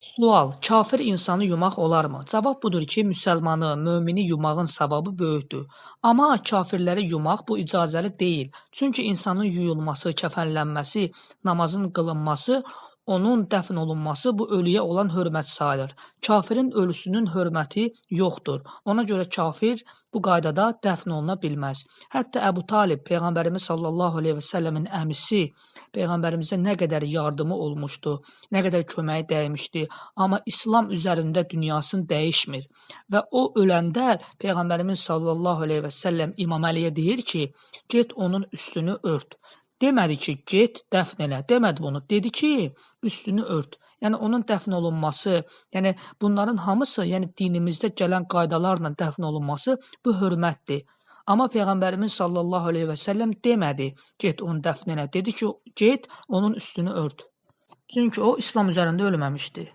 Sual: Kafir insanı yumaq olarmı? Cavab budur ki, müsəlmanı, mömini yumağın savabı böyükdür. Amma kafirləri yumaq bu icazəli deyil. Çünki insanın yuyulması, kəfənlənməsi, namazın qılınması, onun dəfn olunması bu ölüyə olan hörmət sayılır. Kafirin ölüsünün hörməti yoxdur. Ona görə kafir bu qaydada dəfn oluna bilməz. Hətta Əbu Talib Peyğəmbərimiz sallallahu əleyhi və səlləmin əmisi Peyğəmbərimizə nə qədər yardımı olmuşdu, nə qədər köməyi dəymişdi, amma İslam üzərində dünyasını dəyişmir. Və o öləndə Peyğəmbərimiz sallallahu əleyhi və səlləm İmam Əliyə deyir ki, get onun üstünü ört. Demədi ki, get dəfn elə. Demədi bunu. Dedi ki, üstünü ört. Yəni onun dəfn olunması, yəni bunların hamısı, yəni dinimizdə gələn qaydalarla dəfn olunması bu hörmətdir. Amma Peyğəmbərimiz sallallahu əleyhi və səlləm demədi, get onu dəfn elə. Dedi ki, get onun üstünü ört. Çünki o İslam üzərində ölməmişdi.